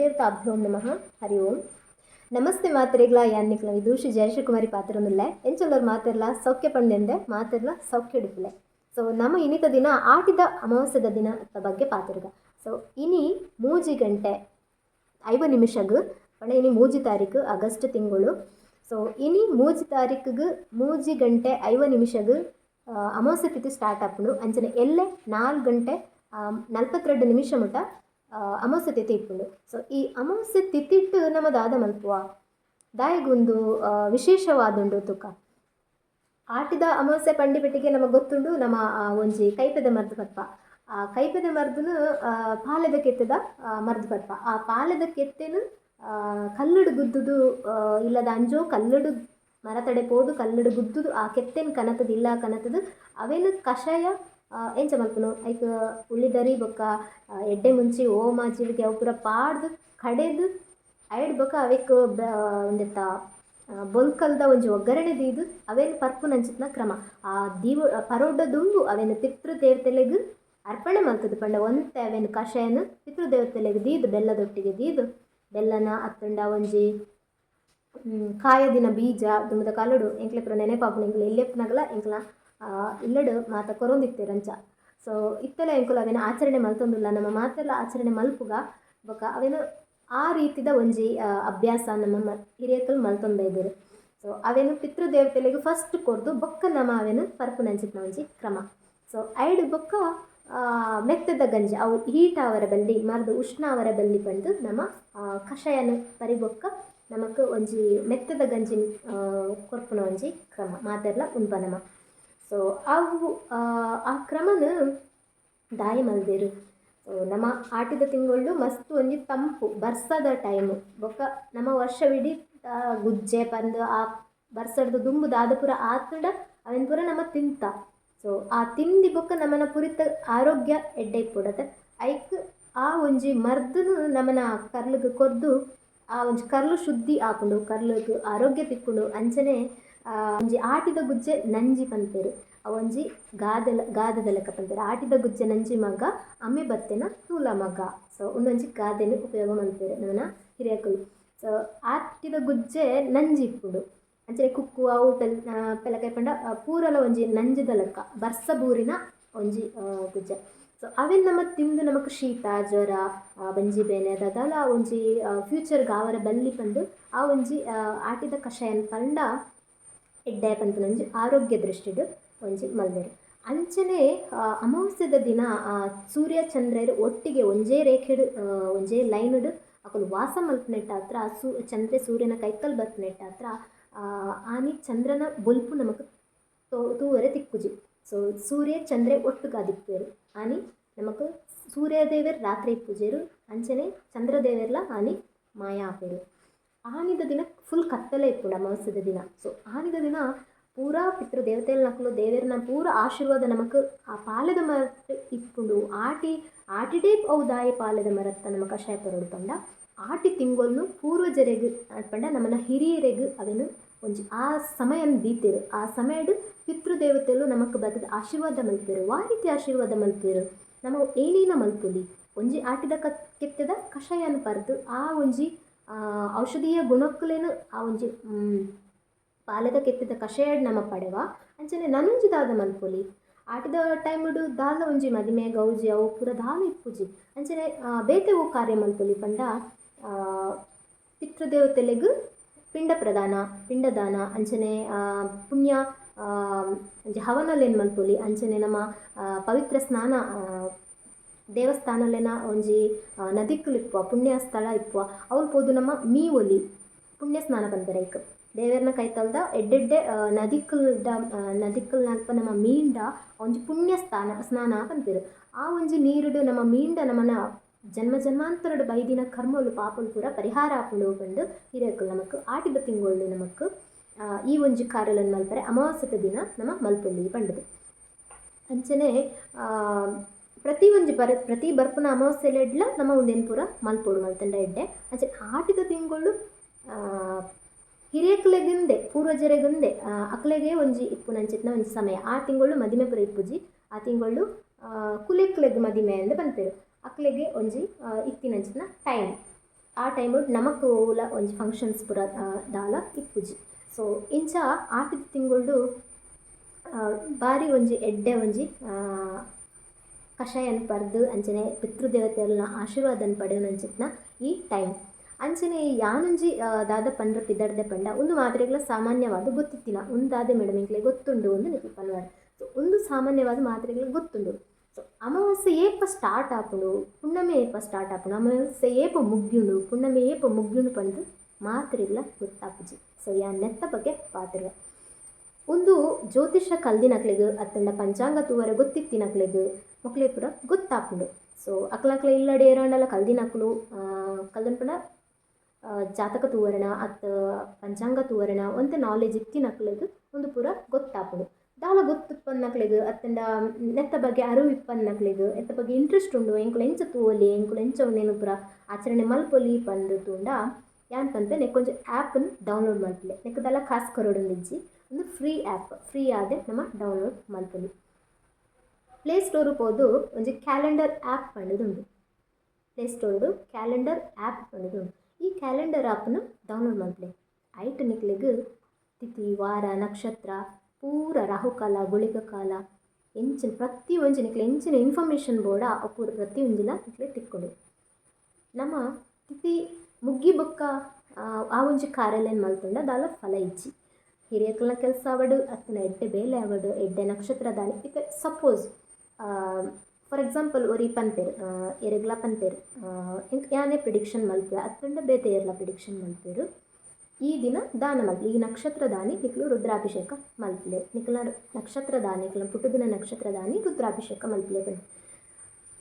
ಸರ್ವದೇವತಾಭ್ಯೋ ನಮಃ. ಹರಿ ಓಂ. ನಮಸ್ತೆ ಮಾತ್ರೆಗ್ಲ ಯಾನ್ನಿಕ್ಲ ವಿದೂಷಿ ಜಯಶ್ರೀಕುಮಾರಿ ಪಾತ್ರನುಲ್ಲ. ಎಂಚಲ್ಲರ್ ಮಾತೆರ್ಲ ಸೌಖ್ಯ ಪಂಡೆಂದೆ ಮಾತೆರ್ಲ ಸೌಖ್ಯ ಡಿಪ್ಲೆ ಸೊ ನಮ್ಮ ಇನಿತ ದಿನ ಆಟಿದ ಅಮಾವಾಸ್ಯದ ದಿನ ಬಗ್ಗೆ ಪಾತಿರ್ಗ. ಸೊ ಇನಿ ಮೂಜಿ ಗಂಟೆ ಐವ ನಿಮಿಷಗ್, ಪಣ ಇನಿ ಮೂಜಿ ತಾರೀಕು ಆಗಸ್ಟ್ ತಿಂಗಳು. ಸೊ ಇನಿ ಮೂಜಿ ತಾರೀಕಿಗೆ ಮೂಜಿ ಗಂಟೆ ಐವ ನಿಮಿಷಗ್ ಅಮಾವಾಸ್ಯ ತಿಥಿ ಸ್ಟಾರ್ಟ್ ಆಪುಂಡು. ಅಂಚನೆ ಎಲ್ಲೆ ನಾಲ್ಕು ಗಂಟೆ ನಲ್ಪತ್ತೆರಡು ನಿಮಿಷ ಮುಟ ಅಮಾವಾಸ್ಯೆ ತಿಥಿ ಇಪ್ಪುಂಡು ಸೊ ಈ ಅಮಾವಾಸ್ಯೆ ತಿಥಿಟ್ಟು ನಮ್ಮ ದಾದ ಮಲ್ಪುವ. ದಾಯಿಗೊಂದು ವಿಶೇಷವಾದ ವಿಶೇಷವಾದುಂಡು ತುಕ. ಆಟಿದ ಅಮಾವಾಸ್ಯೆ ಪಂಡಿಪೆಟ್ಟಿಗೆ ನಮಗೆ ಗೊತ್ತುಂಡು ನಮ್ಮ ಒಂಜಿ ಕೈಪೆದ ಮರ್ದು ಪರ್ಪ. ಆ, ಕೈಪೆದ ಮರ್ದನು ಪಾಲದ ಕೆತ್ತದ ಮರ್ದ್ ಪರ್ಪ. ಆ ಪಾಲೆದ ಕೆತ್ತೆನು ಕಲ್ಲುಡು ಗುದ್ದುದು ಇಲ್ಲದ ಅಂಜೋ ಕಲ್ಲುಡು ಮರತಡೆ ಪೋದು, ಕಲ್ಲುಡು ಗುದ್ದುದು, ಆ ಕೆತ್ತೆನ್ ಕನತದ, ಇಲ್ಲ ಕನತದು, ಅವೇನು ಕಷಾಯ ಎಂಚ ಮಲ್ಪುನು ಐಕ್ ಉಳ್ಳಿದರಿ ಬೊಕ್ಕ ಎಡ್ಡೆ ಮುಂಚಿ ಓಮ ಜೀವಿಗೆ ಅವು ಪೂರ ಪಾಡ್ದು, ಕಡೆದು, ಐಡ್ ಬೊಕ್ಕ ಅವೆಕ್ ಒಂದೆತ್ತ ಬೊಲ್ಕಲ್ದ ಒಂಜಿ ಒಗ್ಗರಣೆ ದೀದು, ಅವೇನು ಪರ್ಪು ನಂಚಿತ್ನ ಕ್ರಮ. ಆ, ದೀವ ಪರೋಡ ದುಂಬು ಅವೇನು ಪಿತೃ ದೇವತೆಲೆಗ್ ಅರ್ಪಣೆ ಮಲ್ತದು ಪಂಡ. ಒಂತೆ ಅವೇನು ಕಷಾಯನ ಪಿತೃ ದೇವತೆಲೆಗ್ ದೀದು, ಬೆಲ್ಲದೊಟ್ಟಿಗೆ ದೀದು. ಬೆಲ್ಲನ, ಅತ್ತುಂಡ, ಒಂಜಿ ಕಾಯದಿನ ಬೀಜ ದುಮ್ಮದ ಕಾಲುಡು ಎಂಕ್ಲೆ ಪುರ ನೆನೆಪಾಪುನ ಎಂಕ್ಲೆ ಎಲ್ಲೆಪ್ಪನಗಲ ಎಂಕ್ಲ ಇಲ್ಲಡು ಮಾತ ಕೊರೊಂದಿತ್ತೇರಂಚ ಸೊ ಇತ್ತೆಲ ಎಂಕುಲ ಅವೇನ ಆಚರಣೆ ಮಲ್ತೊಂದುಲ್ಲ. ನಮ್ಮ ಮಾತೆಲ್ಲ ಆಚರಣೆ ಮಲ್ಪುಗ ಬೊಕ ಅವೇನು ಆ ರೀತಿದ ಒಂಜಿ ಅಭ್ಯಾಸ ನಮ್ಮ ಮ ಹಿರಿಯಕಲ್ ಮಲ್ತೊಂದಿದ್ದೀರಿ ಸೊ ಅವೇನು ಪಿತೃದೇವತೆಲೆಗ್ ಫಸ್ಟ್ ಕೊರ್ದು ಬೊಕ್ಕ ನಮ್ಮ ಅವೇನು ಪರ್ಪು ನಂಚಿತ್ನ ಒಂಜಿ ಕ್ರಮ. ಸೊ ಐಡ್ ಬೊಕ್ಕ ಮೆತ್ತದ ಗಂಜಿ ಅವು ಹೀಟ್ ಅವರ ಬಲ್ಲಿ ಮರದ ಉಷ್ಣ ಅವರ ಬಲ್ಲಿ ಬಂದು ನಮ್ಮ ಕಷಾಯನ ಪರಿಬೊಕ್ಕ ನಮಕ್ ಒಂಜಿ ಮೆತ್ತದ ಗಂಜಿ ಆ, ಕೊರ್ಪುನ ಒಂಜಿ ಕ್ರಮ. ಮಾತೆಲ್ಲ ಉಂಪ ನಮ ಸೊ ಅವು ಆ, ಕ್ರಮನ ದಾಯಿ ಮಲ್ದೆರು. ಸೊ ನಮ್ಮ ಆಟಿದ ತಿಂಗಳು ಮಸ್ತ್ ಒಂಜಿ ತಂಪು ಬರ್ಸದ ಟೈಮು. ಬೊಕ್ಕ ನಮ್ಮ ವರ್ಷವಿಡೀ ಗುಜ್ಜೆ ಪಂದು ಆ ಬರ್ಸಡ್ದು ದುಂಬು ದಾದ ಪೂರ ಆತಡ ಅವೆನ್ ಪೂರ ನಮ್ಮ ತಿಂತ. ಸೊ ಆ ತಿಂದಿ ಬೊಕ್ಕ ನಮ್ಮನ ಪುರಿತ ಆರೋಗ್ಯ ಎಡ್ಡೆ ಕೊಡತ್ತೆ ಐಕ್ ಆ ಒಂಜಿ ಮರ್ದನು ನಮ್ಮನ ಕರ್ಲಿಗೆ ಕೊರ್ದು ಆ ಒಂಜಿ ಕರ್ಲು ಶುದ್ಧಿ ಆಪುಂಡು ಕರ್ಲಗ್ ಆರೋಗ್ಯ ತಿಕ್ಕುಂಡು ಅಂಚನೆ ಒಂಜಿ ಆಟಿದ ಗುಜ್ಜೆ ನಂಜಿ ಆ ಒಂಜಿ ಗಾದಲ ಗಾದದ ಲೆಕ್ಕ ಪಂತೇರು ಆಟಿದ ಗುಜ್ಜೆ ನಂಜಿ ಮಗ ಅಮ್ಮೆ ಬತ್ತೆನ ತೂಲ ಮಗ. ಸೊ ಉಂದೊಂಜಿ ಗಾದೆನ್ ಉಪಯೋಗ ಮಲ್ಪೇರು ನನ್ನ ಹಿರಿಯಕುಲು. ಸೊ ಆಟಿದ ಗುಜ್ಜೆ ನಂಜಿ ಇಪ್ಪುಡು ಅಂಚನೆ ಕುಕ್ಕು ಅವು ಪೆಲ್ ಆ, ಪೆಲಕಾಯಿ ಪಂಡ ಪೂರಲ ಒಂಜಿ ನಂಜಿದ ಲೆಕ್ಕ ಬರ್ಸ ಬೂರಿನ ಒಂಜಿ ಗುಜ್ಜೆ. ಸೊ ನಮ್ಮ ತಿಂದು ನಮಗೆ ಶೀತ ಜ್ವರ ಬಂಜಿ ಬೇನೆ ಅದಲ್ಲ ಒಂಜಿ ಫ್ಯೂಚರ್ ಗಾವರ ಬಲ್ಲಿ ಬಂದು ಆ ಒಂಜಿ ಆಟಿದ ಕಷಾಯನ್ ಪಂಡ ಎಡ್ಡೆ ಪಂಪನೊಂಜಿ ಆರೋಗ್ಯ ದೃಷ್ಟಿಡು ಒಂಜಿ ಮಲ್ದೆರು ಅಂಚನೆ ಅಮಾವಾಸ್ಯದ ದಿನ ಸೂರ್ಯ ಚಂದ್ರರು ಒಟ್ಟಿಗೆ ಒಂಜೇ ರೇಖೆಡು ಒಂಜಿ ಒಂಜೇ ಲೈನ್ಡು ಅಕಲು ವಾಸ ಮಲ್ಪನೆಟ್ಟ ಹತ್ರ ಸೂ ಚಂದ್ರೆ ಸೂರ್ಯನ ಕೈಕಲ್ ಆ, ಆನಿ ಚಂದ್ರನ ಬೊಲ್ಪು ನಮಗೆ ತೋ ತೂವರೆ ತಿಕ್ಕುಜಿ ಸೊ ಸೂರ್ಯ ಚಂದ್ರೆ ಒಟ್ಟುಗಾದಿಪ್ಪೇರು ಆನಿ ನಮಕ್ సూర్యదేవర్ ರಾತ್ರಿ పూజరు ಅಂಚನೆ ಚಂದ್ರದೇವೆರ್ಲ ಆನಿ ಮಾಯಾ ಆಪೇರು. ಆನಿದ ದಿನ ಫುಲ್ ಕತ್ತಲೆ ಇಪ್ಪುಂಡು ಅಮಾವಾಸ್ಯದ ದಿನ. ಸೊ ಆನಿದ ದಿನ ಪೂರಾ ಪಿತೃ ದೇವತೆಲ್ ನಕಲು ದೇವೆರ್ನ ಪೂರ ಆಶೀರ್ವಾದ ನಮಕ್ ಆ ಪಾಲೆದ ಮರತ್ ಇಪ್ಪುಂಡು ಆಟಿ ಆಟಿಡೇ ಅವು ದಾಯಿ ಪಾಲೆದ ಮರತ್ತ ನಮ್ಮ ಕಷಾಯ ಪರೋಡು ಪಂಡ. ಆಟಿ ತಿಂಗೊಲ್ನು ಪೂರ್ವಜರೆಗ್ ಪಂಡ ನಮ್ಮನ ಹಿರಿಯರೆಗ್ ಅವೆನು ಒಂಜಿ ಆ ಸಮಯನ್ ದೀತೆರು ಆ ಸಮಯಡ್ ಪಿತೃದೇವತೆಲು ನಮಕ್ ಬದದ ಆಶೀರ್ವಾದ ಮಲ್ಪೇರು. ವಾ ರೀತಿ ಆಶೀರ್ವಾದ ಮಲ್ಪೇರು? ನಮ್ಮ ಏನೇನ ಮಲ್ಪುಲಿ? ಒಂಜಿ ಆಟಿದ ಕ ಕೆತ್ತದ ಕಷಾಯನ ಪರ್ದು ಆ ಒಂಜಿ ಔಷಧೀಯ ಗುಣಕ್ಕಲೇನು ಆ ಒಂಜಿ ಪಾಲದ ಕೆತ್ತಿದ ಕಷಾಯ ನಮ್ಮ ಪಡೆವ? ಅಂಚನೆ ನನಂಜಿ ದಾದ ಮಲ್ಪೊಲಿ. ಆಟಿದ ಟೈಮುಡು ದಾಲ ಒಂಜಿ ಮದಿಮೆ ಗೌಜಿ ಅವು ಪೂರ ದಾಲ ಇಪ್ಪುಜಿ. ಅಂಚನೆ ಆ, ಬೇತೆ ಅವು ಕಾರ್ಯ ಮಲ್ಪೊಲಿ ಪಂಡ ಪಿತೃದೇವತೆಲೆಗ್ ಪಿಂಡ ಪ್ರದಾನ ಪಿಂಡದಾನ ಅಂಚನೆ ಪುಣ್ಯ ಹವನಲೇನು ಮಲ್ಪೊಲಿ ಅಂಚನೆ ನಮ್ಮ ಆ, ಪವಿತ್ರ ಸ್ನಾನ ದೇವಸ್ಥಾನಲೆನ ಒಂಜಿ ನದಿಕ್ಕಲು ಪುಣ್ಯ ಸ್ಥಳ ಇಪ್ಪುವ ಅವ್ಲು ಪೋದು ನಮ್ಮ ಮೀ ಒಲಿ ಪುಣ್ಯ ಸ್ನಾನ ಐಕ್. ದೇವರನ ಕೈತಲ್ದ ಎಡ್ಡೆಡ್ಡೆ ನದಿಕ್ಕಲ್ದ ನದಿಕ್ಕಲ್ ನಲ್ಪ ನಮ್ಮ ಮೀಂಡ ಒಂಜಿ ಪುಣ್ಯ ಸ್ಥಾನ ಸ್ನಾನ ಪಂಪೇರು ಆ ಒಂಜಿ ನೀರುಡು ನಮ್ಮ ಮೀಂಡ ನಮ್ಮನ ಜನ್ಮ ಜನ್ಮಾಂತರಡು ಬೈದಿನ ಕರ್ಮಲು ಪಾಪಲು ಪೂರ ಪರಿಹಾರ ಆಪುಂಡು ಬಂದು ಹಿರಿಯಕ್ಕಲ್ ನಮಕ್ ಆಟಿದ ತಿಂಗಳು ನಮಕ್ ಈ ಒಂಜಿ ಕಾರಲನ್ ಮಲ್ಪರೆ. ಅಮಾವಾಸ್ಯದ ದಿನ ನಮ್ಮ ಮಲ್ಪೊಲ್ಲಿ ಪಂಡದು ಅಂಚನೆ ಪ್ರತಿ ಒಂಜಿ ಬರ, ಪ್ರತಿ ಬರ್ಪುನ ಅಮಾವಾಸ್ಯೆಲೆಡ್ಲ ನಮ್ಮ ಒಂದೇನು ಪೂರ ಮಲ್ಪೊಡು ಮಲ್ತಂಡ ಎಡ್ಡೆ ಅಂಚೆ ಆಟಿದ ತಿಂಗಳು ಹಿರಿಯಕ್ಲೆಗಿಂದೆ, ಪೂರ್ವಜರೆಗಿಂದೆ ಅಕ್ಲೆಗೆ ಒಂಜಿ ಇಪ್ಪುನಂಚಿತ್ನ ಒಂಜಿ ಸಮಯ. ಆ ತಿಂಗಳು ಮದಿಮೆ ಪುರ ಇಪ್ಪುಜಿ, ಆ ತಿಂಗಳು ಕುಲೆಕ್ಲೆಗ್ ಮದಿಮೆ ಅಂದ್ ಬಂತೇರು ಅಕ್ಲೆಗೆ ಒಂಜಿ ಇತ್ತಿನಂಚಿನ ಟೈಮ್ ಆ ಟೈಮು ನಮಕ್ ಒಂಜಿ ಫಂಕ್ಷನ್ಸ್ ಪುರ ದಾಲ ಇಪ್ಪುಜಿ. ಸೊ ಇಂಚ ಆಟದ ತಿಂಗಳು ಬಾರಿ ಒಂಜಿ ಎಡ್ಡೆ ಒಂಜಿ ಕಷಾಯನ್ ಪರ್ದು ಅಂಚನೆ ಪಿತೃದೇವತೆಯಲ್ನ ಆಶೀರ್ವಾದನ್ ಪಡೆಯೋನಂಚಿತ್ನ ಈ ಟೈಮ್. ಅಂಚನೆ ಯಾನೊಂಜಿ ದಾದ ಪಂಡ್ರ ಪಿದಡ್ದೆ ಪಂಡ, ಒಂದು ಮಾತ್ರೆಗಳ ಸಾಮಾನ್ಯವಾದ ಗೊತ್ತಿತ್ತಿನ ಒಂದಾದೆ ಮೇಡಮ್ ಇಂಕ್ಲೆ ಗೊತ್ತುಂಡು ಒಂದು ನಿಮಗೆ ಪಲ್ವಾರ ಸೊ ಒಂದು ಸಾಮಾನ್ಯವಾದ ಮಾತ್ರೆಗಳು ಗೊತ್ತುಂಡು. ಸೊ ಅಮಾವಾಸ್ಯೆ ಏಪ ಸ್ಟಾರ್ಟ್ ಆಪುಂಡು ಪುಣ್ಣಮೆ ಏಪ ಸ್ಟಾರ್ಟ್ ಆಪುಂಡು ಅಮಾವಾಸ್ಯೆ ಏಪ ಮುಗ್ಯುಂಡು ಪುಣ್ಣಮೆ ಏಪ ಮುಗ್ಯುಂಡು ಪಂದು ಮಾತ್ರೆಗಳ ಗೊತ್ತಾಪುಜಿ ಸೊ ಯಾ ನೆತ್ತ ಬಗ್ಗೆ ಪಾತ್ರೆ. ಒಂದು ಜ್ಯೋತಿಷ ಕಲ್ದಿನಕ್ಲೆಗ್ ಅತ್ತಂಡ ಪಂಚಾಂಗ ತೂವರೆ ಗೊತ್ತಿತ್ತಿನಕ್ಲೆಗ್ ಮಕ್ಳಿ ಪೂರ ಗೊತ್ತಾಪುಂಡು. ಸೊ ಅಕ್ಲಕ್ಲೆ ಇಲ್ಲಡೆ ಏರಾಂಡಲ ಕಲ್ದಿನಕ್ಲು ಕಲ್ದನ್ಪಂಡ ಆ, ಜಾತಕ ತೂವರಣ ಅತ್ತ ಪಂಚಾಂಗ ತೂವರಣ ಒಂತೆ ನಾಲೆಜ್ ಇತ್ತಿನಕ್ಲೆಗ್ ಒಂದು ಪೂರ ಗೊತ್ತಾಪುಂಡು. ದಾಲ ಗೊತ್ತಿಪ್ಪನ್ನಕ್ಲೆಗ್ ಅತ್ತಂಡ ನೆತ್ತ ಬಗ್ಗೆ ಅರಿವು ಇಪ್ಪನ್ನಕ್ಲೆಗ್ ಎತ್ತ ಬಗ್ಗೆ ಇಂಟ್ರೆಸ್ಟ್ ಉಂಡು ಎಂಕುಲು ಎಂಚ ತೂವಲಿ ಎಂಕುಲು ಎಂಚ ಒಂದೇನು ಪೂರ ಆಚರಣೆ ಮಲ್ಪೊಲಿ ಪಂದ್ ತೂಂಡ. ಯಾಂತಂತೆ ನೆಕ್ಕೊಂಜಿ ಆ್ಯಪನ್ನು ಡೌನ್ಲೋಡ್ ಮಾಡ್ತೀನಿ ನೆಕ್ಕದಲ್ಲ ಖಾಸ್ ಕೊರೊಡೊಂದಿಜ್ಜಿ ಒಂದು ಫ್ರೀ ಆ್ಯಪ್ ಫ್ರೀ ಆದ್ರೆ ನಮ್ಮ ಡೌನ್ಲೋಡ್ ಮಾಡ್ತೀನಿ. ಪ್ಲೇ ಸ್ಟೋರ್ ಪೋದು ಒಂಜಿ ಕ್ಯಾಲೆಂಡರ್ ಆ್ಯಪ್ ಪಂಡದುಂಡು ಪ್ಲೇ ಸ್ಟೋರ್ಡು ಕ್ಯಾಲೆಂಡರ್ ಆ್ಯಪ್ ಪಂಡದುಂಡು ಈ ಕ್ಯಾಲೆಂಡರ್ ಆ್ಯಪ್ನು ಡೌನ್ಲೋಡ್ ಮಾಡ್ತೀನಿ ಐಟ್ ನಿಕ್ಲೆಗ್ ತಿಥಿ, ವಾರ, ನಕ್ಷತ್ರ, ಪೂರ ರಾಹುಕಾಲ ಗುಳಿಗ ಕಾಲ ಎಂಚಿನ ಪ್ರತಿ ಒಂಜಿ ನಿಕ್ಲೆ ಎಂಚಿನ ಇನ್ಫಾರ್ಮೇಷನ್ ಬೋರ್ಡ ಅಪೂರ ಪ್ರತಿ ಒಂಜಿಲ ನಿಕ್ಲೆ ತಿಕ್ಕೊಂಡು. ನಮ್ಮ ತಿಥಿ ಮುಗ್ಗಿ ಬೊಕ್ಕ ಆ, ಒಂಜಿ ಕಾರ್ಯಾಲಯನ್ ಮಲ್ತುಂಡ ದಾಲ ಫಲ ಇಜ್ಜಿ. ಹಿರಿಯಕಲ್ನ ಕೆಲಸ ಆವಡು ಅತ್ತನ ಎಡ್ಡೆ ಬೇಲೆ ಆವಡು ಎಡ್ಡೆ ನಕ್ಷತ್ರ ದಾನಿ. ಈಗ ಸಪೋಸ್ ಫಾರ್ ಎಕ್ಸಾಂಪಲ್ ಒರಿ ಪನ್ಪೇರು ಎರಗ್ಲ ಇಂಕ್ ಯಾನೇ ಪ್ರಿಡಿಕ್ಷನ್ ಮಲ್ಪೆ ಅತ್ತಂಡ ಬೇತೆ ಎರಲ ಪ್ರಿಡಿಕ್ಷನ್ ಮಲ್ಪೇರು ಈ ದಿನ ದಾನ ಮಲ್ಪಲೆ ಈ ನಕ್ಷತ್ರ ದಾನಿ ನಿಕ್ಲು ರುದ್ರಾಭಿಷೇಕ ಮಲ್ಪಲೆ ನಿಕ್ಲ ನಕ್ಷತ್ರ ದಾನಿ ನಿಕ್ಲ ಪುಟ್ಟದಿನ ನಕ್ಷತ್ರ ದಾನಿ ರುದ್ರಾಭಿಷೇಕ ಮಲ್ಪಲೆ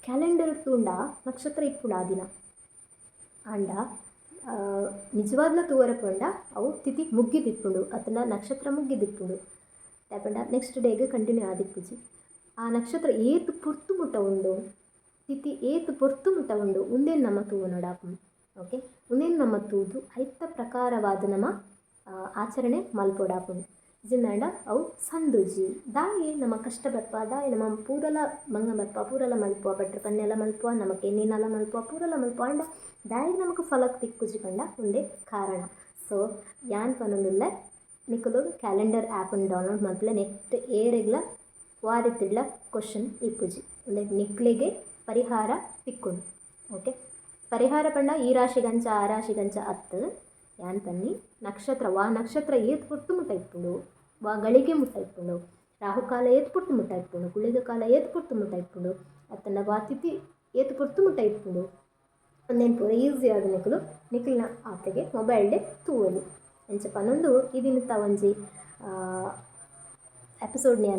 ಕ್ಯಾಲೆಂಡರ್ ತೂಂಡ ನಕ್ಷತ್ರ ಇಪ್ಪುಡ ಆ ದಿನ. ಆಂಡ ಆ, ನಿಜವಾದ್ಲ ತೂವರ ಪಂಡ ಅವು ತಿಥಿ ಮುಗ್ಗಿದಿಪ್ಪುಂಡು ಅತನ ನಕ್ಷತ್ರ ಮುಗ್ಗಿದಿಪ್ಪುಂಡು ದಾಪಂಡ ನೆಕ್ಸ್ಟ್ ಡೇಗೆ ಕಂಟಿನ್ಯೂ ಆದಿಪ್ಪುಜಿ ಆ ನಕ್ಷತ್ರ ಏತು ಪೊರ್ತು ಮುಟ್ಟ ಉಂಡು ತಿಥಿ ಏತು ಪೊರ್ತು ಮುಟ್ಟ ಉಂಡು ಉಂದೇನು ನಮ್ಮ ತೂವು ನೋಡಾಪು ಓಕೆ ಉಂದೇನು ನಮ್ಮ ತೂದು ಐತ ಪ್ರಕಾರವಾದ ನಮ್ಮ ಆಚರಣೆ ಮಲ್ಪೊಡಾಪುಂಡು ಜಿನ್ನಾಂಡ ಅವು ಸಂದುಜಿ. ದಾಯಿ ನಮ್ಮ ಕಷ್ಟ ಬರ್ಪ ದಾಯಿ ನಮ್ಮ ಪೂರಲ ಮಂಗ ಬರ್ಪ ಪೂರಲ ಮಲ್ಪುವ ಬಟ್ರ ಪನ್ನೆಲ್ಲ ಮಲ್ಪುವ, ನಮಗೆ ಎಣ್ಣಿನಲ ಮಲ್ಪುವ, ಪೂರಲ ಮಲ್ಪ ಅಂಡ. ದಾಯಿ ನಮಕ್ ಫಲಕ್ ತಿಕ್ಕುಜಿ ಪಂಡ ಒಂದೇ ಕಾರಣ. ಸೊ, ಯಾನ್ ಪನೊಂದುಲ್ಲ ನಿಕ್ಕಲು ಕ್ಯಾಲೆಂಡರ್ ಆ್ಯಪನ್ನು ಡೌನ್ಲೋಡ್ ಮಲ್ಪಲ ನೆಕ್ಸ್ಟ್ ಏರೆಗ್ಲ ವಾರಿತಿಡ್ಲ ಕ್ವಶನ್ ಇಕ್ಕುಜಿ ಅಂದರೆ ನಿಕ್ಲಿಗೆ ಪರಿಹಾರ ತಿಕ್ಕೊಂಡು ಓಕೆ? ಪರಿಹಾರ ಪಂಡ ಈ ರಾಶಿಗಂಚ ಆ ರಾಶಿಗಂಚ ಅತ್ತು. ತನ್ನಿ ನಕ್ಷತ್ರ. ವಾ ನಕ್ಷತ್ರ ಏತ್ వా ಇಪ್ಪುಂಡು ವಾ ಗಳಿಗೆ ಮುಟ್ಟ ಇಪ್ಪುಂಡು ರಾಹುಕಾಲ ಏತ್ ಪುಟ್ಟು ಮುಟ್ಟ ಗುಳಿಗ ಕಾಲ ಏತ್ ಪುಟ್ಟು ಮುಟ್ಟ ಇಪ್ಪುಂಡು ಅತ್ತಂಡ ವಾ ತಿಥಿ ಏತ್ ಪುಟ್ಟು ಮುಟ್ಟ ಇಪ್ಪುಂಡು ಒಂದೇನು ಪೂರ ಈಸಿ ಆದ ನಿಕಲು ನಿಖಿಲ್ನ ಆತೆಗೆ ಮೊಬೈಲ್ ಡೇ ತೂವಲಿ. ಎಂಚ ಪನ್ನೊಂದು ಇದಿನ ಒಂಜಿ ಎಪಿಸೋಡ್ನಿ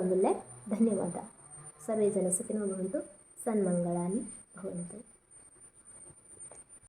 ಒಂದುಲ್ಲೆ ಧನ್ಯವಾದ. ಸರ್ವೇ ಜನ ಸುಖಿನೋ ಭವಂತು. ಸನ್ಮಂಗಳಾನಿ ಭವಂತು.